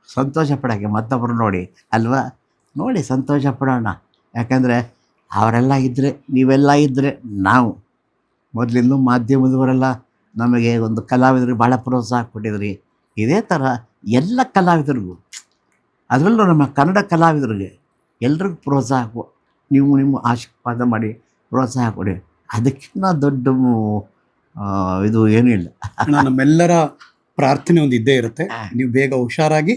ಸಂತೋಷ ಪಡೋಕ್ಕೆ ಮತ್ತೊಬ್ಬರು ನೋಡಿ, ಅಲ್ವಾ? ನೋಡಿ ಸಂತೋಷ ಪಡೋಣ. ಯಾಕಂದರೆ ಅವರೆಲ್ಲ ಇದ್ದರೆ ನೀವೆಲ್ಲ ಇದ್ದರೆ ನಾವು ಮೊದಲಿಂದ ಮಾಧ್ಯಮದವರೆಲ್ಲ ನಮಗೆ ಒಂದು ಕಲಾವಿದರಿಗೆ ಭಾಳ ಪ್ರೋತ್ಸಾಹ ಕೊಟ್ಟಿದ್ರಿ. ಇದೇ ಥರ ಎಲ್ಲ ಕಲಾವಿದರಿಗೂ, ಅದರಲ್ಲೂ ನಮ್ಮ ಕನ್ನಡ ಕಲಾವಿದರಿಗೆ ಎಲ್ರಿಗೂ ಪ್ರೋತ್ಸಾಹ ನೀವು ನಿಮ್ಮ ಆಶೀರ್ವಾದ ಮಾಡಿ ಪ್ರೋತ್ಸಾಹ ಕೊಡಿ. ಅದಕ್ಕಿಂತ ದೊಡ್ಡ ಇದು ಏನೂ ಇಲ್ಲ. ನಮ್ಮೆಲ್ಲರ ಪ್ರಾರ್ಥನೆ ಒಂದು ಇದ್ದೇ ಇರುತ್ತೆ. ನೀವು ಬೇಗ ಹುಷಾರಾಗಿ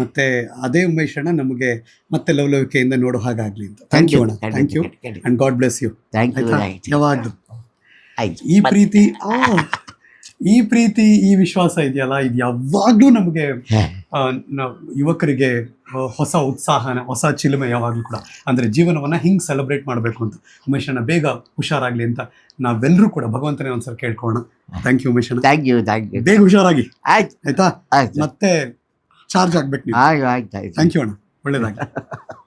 ಮತ್ತೆ ಅದೇ ಉಮೇಶ್ ಅಣ್ಣ ನಮಗೆ ಮತ್ತೆ ಲವಲವಿಕೆಯಿಂದ ನೋಡೋ ಹಾಗಾಗ್ಲಿ ಅಂತ. ಥ್ಯಾಂಕ್ ಯು ಅಣ್ಣ. Thank you and God bless you thank you ಯಾವಾಗಲೂ. ಈ ಪ್ರೀತಿ ಆ ಈ ಪ್ರೀತಿ ಈ ವಿಶ್ವಾಸ ಇದೆಯಲ್ಲ? ಇದು ಯಾವಾಗ್ಲೂ ನಮಗೆ ಯುವಕರಿಗೆ ಹೊಸ ಉತ್ಸಾಹನ ಹೊಸ ಚಿಲುಮೆ ಯಾವಾಗಲೂ ಕೂಡ. ಅಂದ್ರೆ ಜೀವನವನ್ನ ಹಿಂಗ್ ಸೆಲೆಬ್ರೇಟ್ ಮಾಡಬೇಕು ಅಂತ. ಉಮೇಶಣ್ಣ ಬೇಗ ಹುಷಾರಾಗ್ಲಿ ಅಂತ ನಾವೆಲ್ಲರೂ ಕೂಡ ಭಗವಂತನೇ ಒಂದ್ಸಲ ಕೇಳ್ಕೊಳ್ಳೋಣ. ಥ್ಯಾಂಕ್ ಯು ಉಮೇಶ್ ಅಣ್ಣ. ಥ್ಯಾಂಕ್ ಯು ಥ್ಯಾಂಕ್ ಯು ಬೇಗ ಹುಷಾರಾಗಿ. ಆಯ್ತು. ಆಯ್ತಾ? ಆಯ್ತು. ಮತ್ತೆ ಚಾರ್ಜ್ ಆಗ್ಬೇಕು ನೀವು. ಆಯ್ತು ಆಯ್ತು ಆಯ್ತು. ಥ್ಯಾಂಕ್ ಯು ಅಣ್ಣ. ಒಳ್ಳೇದಾಗಿ